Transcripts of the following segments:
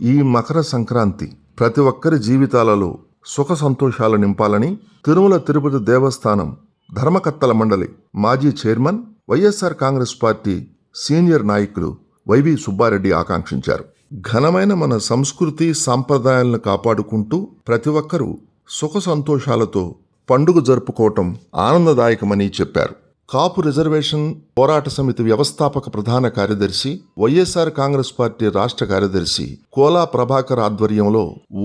ఈ మకర సంక్రాంతి ప్రతి ఒక్కరి జీవితాలలో సుఖ సంతోషాలు నింపాలని తిరుమల తిరుపతి దేవస్థానం ధర్మకర్తల మండలి మాజీ chairman YSR Congress party senior నాయకులు వైవి సుబ్బారెడ్డి ఆకాంక్షించారు. ఘనమైన మన సంస్కృతి సాంప్రదాయాలను కాపాడుకుంటూ ప్రతి ఒక్కరూ సుఖ సంతోషాలతో పండుగ జరుపుకోవటం ఆనందదాయకమని చెప్పారు. కాపు రిజర్వేషన్ పోరాట సమితి వ్యవస్థాపక ప్రధాన కార్యదర్శి వైఎస్ఆర్ కాంగ్రెస్ పార్టీ రాష్ట్ర కార్యదర్శి కోలా ప్రభాకర్ ఆధ్వర్యంలో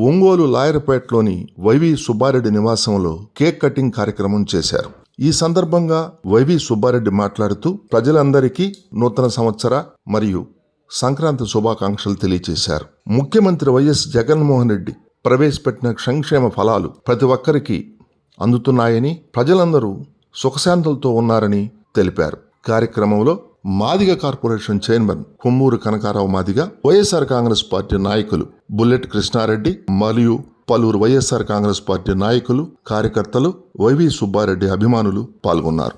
ఒంగోలు లాయర్పేటలోని వైవి సుబ్బారెడ్డి నివాసంలో కేక్ కటింగ్ కార్యక్రమం చేశారు. ఈ సందర్భంగా వైవి సుబ్బారెడ్డి మాట్లాడుతూ ప్రజలందరికీ నూతన సంవత్సర మరియు సంక్రాంతి శుభాకాంక్షలు తెలియజేశారు. ముఖ్యమంత్రి వైఎస్ జగన్మోహన్ రెడ్డి ప్రవేశపెట్టిన సంక్షేమ ఫలాలు ప్రతి ఒక్కరికి అందుతున్నాయని ప్రజలందరూ సుఖశాంతులతో ఉన్నారని తెలిపారు. కార్యక్రమంలో Madiga corporation chairman Kommuru Kanakarao Madiga YSR Congress party నాయకులు బుల్లెట్ కృష్ణారెడ్డి మరియు పలువురు వైఎస్ఆర్ కాంగ్రెస్ పార్టీ నాయకులు కార్యకర్తలు వైవి సుబ్బారెడ్డి అభిమానులు పాల్గొన్నారు.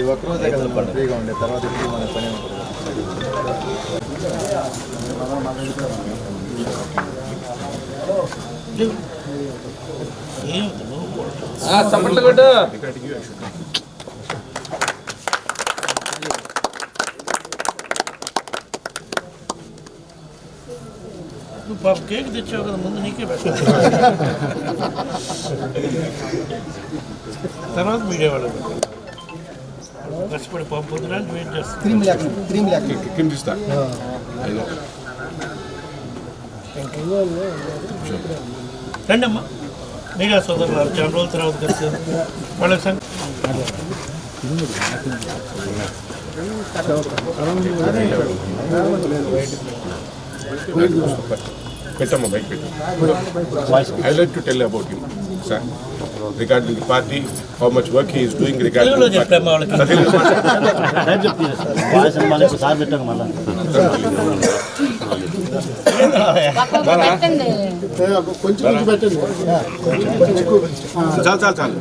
ఈ ఒక్కరోజే కదా మనం ఫ్రీగా ఉండే తర్వాత ఇప్పుడు మన పని ఉంటుంది. చప్పట్లు కొట్టు నువ్వు పాప కేక్ తెచ్చావు కదా ముందు నీకే పెట్టాను తర్వాత మీడియా వాళ్ళు కష్టపడి పాప పొద్దున వెయిట్ చేస్తాను లేక లేక రండి అమ్మా మీడియా సోదరులు చాలా రోజుల తర్వాత కలిసి వాళ్ళకి సంగ Petama, Mike Petama. I like to tell about him, sir, regarding the party, how much work he is doing regarding తెలుగులో the party. చెప్పాము వాళ్ళకి చాలు చాలు చాలు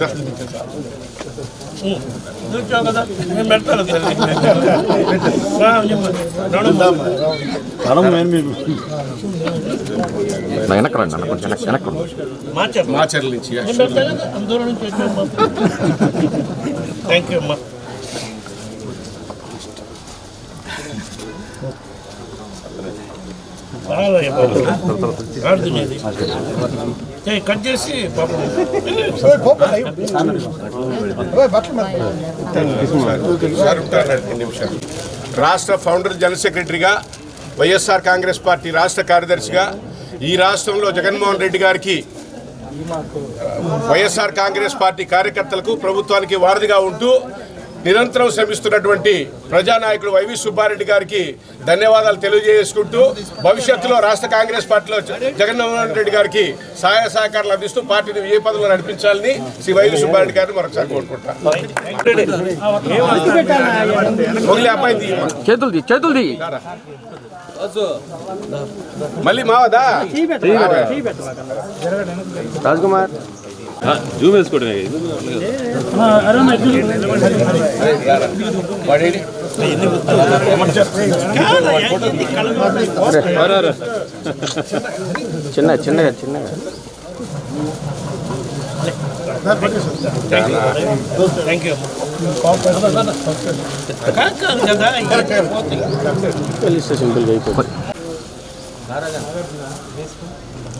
దా. చూసావు కదా నేను పెడతాను తల్లి రా, చెప్పు. వెనక్కి రండి అన్న కొంచెం వెనక్కి వెనక్కి రండి. నుంచి దూరం నుంచి థ్యాంక్ యూ అమ్మా బాగా కట్ చేసి రాష్ట్ర ఫౌండర్ జనరల్ సెక్రటరీగా వైఎస్ఆర్ కాంగ్రెస్ పార్టీ రాష్ట్ర కార్యదర్శిగా ఈ రాష్ట్రంలో జగన్మోహన్ రెడ్డి గారికి వైఎస్ఆర్ కాంగ్రెస్ పార్టీ కార్యకర్తలకు ప్రభుత్వానికి వారధిగా ఉంటూ నిరంతరం శ్రమిస్తున్నటువంటి ప్రజానాయకుడు వైవి సుబ్బారెడ్డి గారికి ధన్యవాదాలు తెలియజేసుకుంటూ భవిష్యత్తులో రాష్ట్ర కాంగ్రెస్ పార్టీలో జగన్మోహన్ రెడ్డి గారికి సహాయ సహకారాలు అందిస్తూ పార్టీని విజయ పదవులు నడిపించాలని శ్రీ వైవి సుబ్బారెడ్డి గారిని మరొకసారి తీ మళ్ళీ మావదా? రాజ్ కుమార్ జూమ్ వేసుకోవడమే చిన్న చిన్నగా చిన్నగా. థ్యాంక్ యూ సింపుల్గా అయిపోతుంది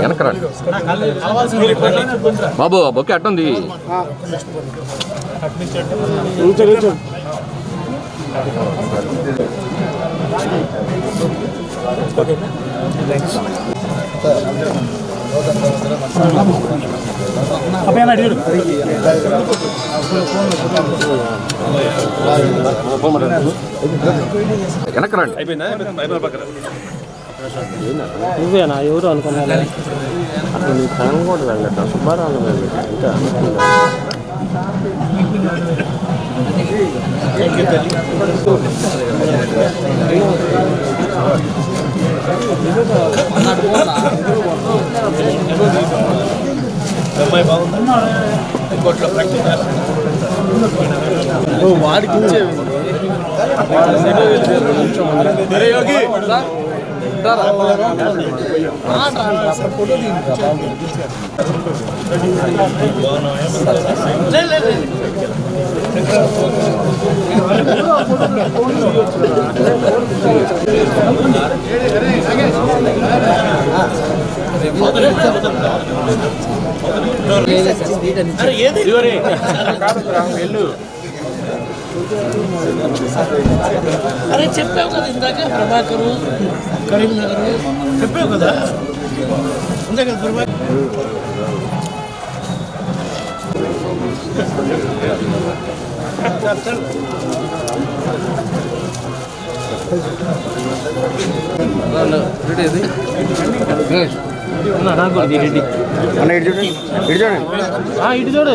వెనకరండి బాబు బొక్కే అట్టుంది వెనకరండి అయిపోయిందా పక్కన నువ్వేనా? ఎవరు అనుకున్నాను అసలు నీ టైం కూడా వెళ్ళట సుబ్బారావు వెళ్ళట ఇంకా అమ్మాయి బాగుందా కోట్లో ప్రాక్టీస్ వాడికి ఇచ్చేవి ఏది? అరే చెప్పావు కదా ఇందాక ప్రభాకరు కరీంనగర్. చెప్పావు కదా? కదా ప్రభాకర్ అన్న ఇటు చూడండి ఇటు చూడండి ఇటు చూడు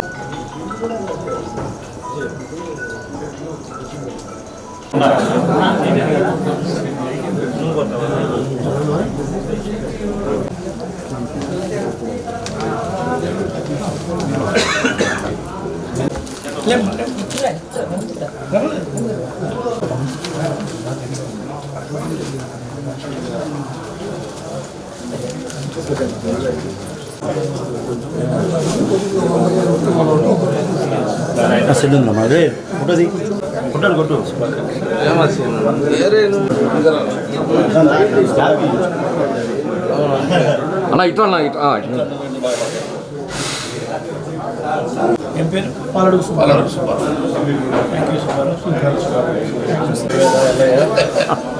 సరేనా ఏం పేరు మర్చిపోయాను. ఎవరు కొండారెడ్డి అన్న ఇటు అన్న ఇటు ఆ, ఇటు. ఏం పేరు? పాలడుగు సుబ్బారావు. థ్యాంక్ యూ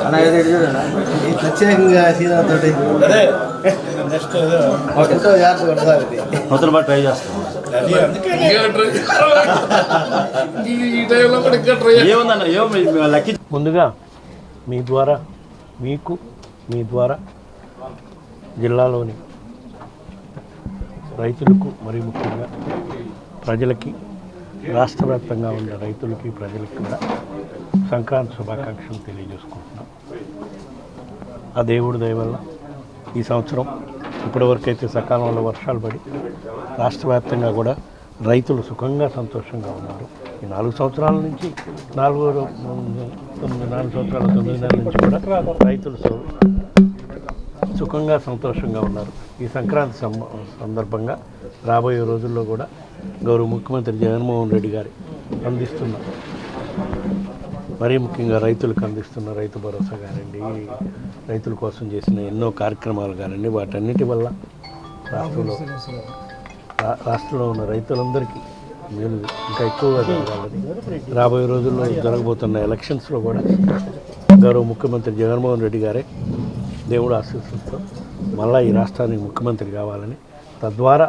అన్న చూడండి ప్రత్యేకంగా సీతాతోటి అదే. నెక్స్ట్ ట్రై చేస్తాం ముందుగా మీ ద్వారా మీకు మీ ద్వారా జిల్లాలోని రైతులకు మరి ముఖ్యంగా ప్రజలకి రాష్ట్ర వ్యాప్తంగా ఉన్న రైతులకి ప్రజలకి కూడా సంక్రాంతి శుభాకాంక్షలు తెలియజేసుకుంటున్నాం. ఆ దేవుడి దయ వల్ల ఈ సంవత్సరం ఇప్పటివరకు అయితే సకాలంలో వర్షాలు పడి రాష్ట్ర వ్యాప్తంగా కూడా రైతులు సుఖంగా సంతోషంగా ఉన్నారు. ఈ నాలుగు సంవత్సరాల నుంచి నాలుగు తొమ్మిది నాలుగు సంవత్సరాల తొమ్మిది నెలల నుంచి కూడా రైతులు సుఖంగా సంతోషంగా ఉన్నారు. ఈ సంక్రాంతి సందర్భంగా రాబోయే రోజుల్లో కూడా గౌరవ ముఖ్యమంత్రి జగన్మోహన్ రెడ్డి గారి అందిస్తున్నారు మరీ ముఖ్యంగా రైతులకు అందిస్తున్న రైతు భరోసా కానివ్వండి రైతుల కోసం చేసిన ఎన్నో కార్యక్రమాలు కానివ్వండి వాటన్నిటి వల్ల రాష్ట్రంలో రా- రాష్ట్రంలో ఉన్న రైతులందరికీ మేలు ఇంకా ఎక్కువగా జరగాలని రాబోయే రోజుల్లో జరగబోతున్న ఎలక్షన్స్లో కూడా గౌరవ ముఖ్యమంత్రి జగన్మోహన్ రెడ్డి గారే దేవుడు ఆశీస్సులతో మళ్ళా ఈ రాష్ట్రానికి ముఖ్యమంత్రి కావాలని తద్వారా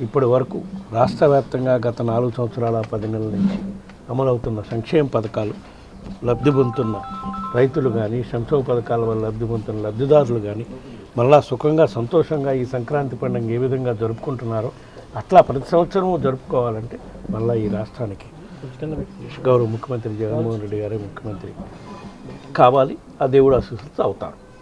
ఇప్పటి వరకు రాష్ట్ర వ్యాప్తంగా గత నాలుగు సంవత్సరాల పది నెలల నుంచి అమలవుతున్న సంక్షేమ పథకాలు లబ్ధి పొందుతున్న రైతులు కానీ సంక్షేమ పథకాల వల్ల లబ్ధి పొందుతున్న లబ్ధిదారులు కానీ మళ్ళా సుఖంగా సంతోషంగా ఈ సంక్రాంతి పండుగ ఏ విధంగా జరుపుకుంటున్నారో అట్లా ప్రతి సంవత్సరము జరుపుకోవాలంటే మళ్ళీ ఈ రాష్ట్రానికి గౌరవ ముఖ్యమంత్రి జగన్మోహన్ రెడ్డి గారే ముఖ్యమంత్రి కావాలి. ఆ దేవుడు ఆశీస్సులతో అవుతారు.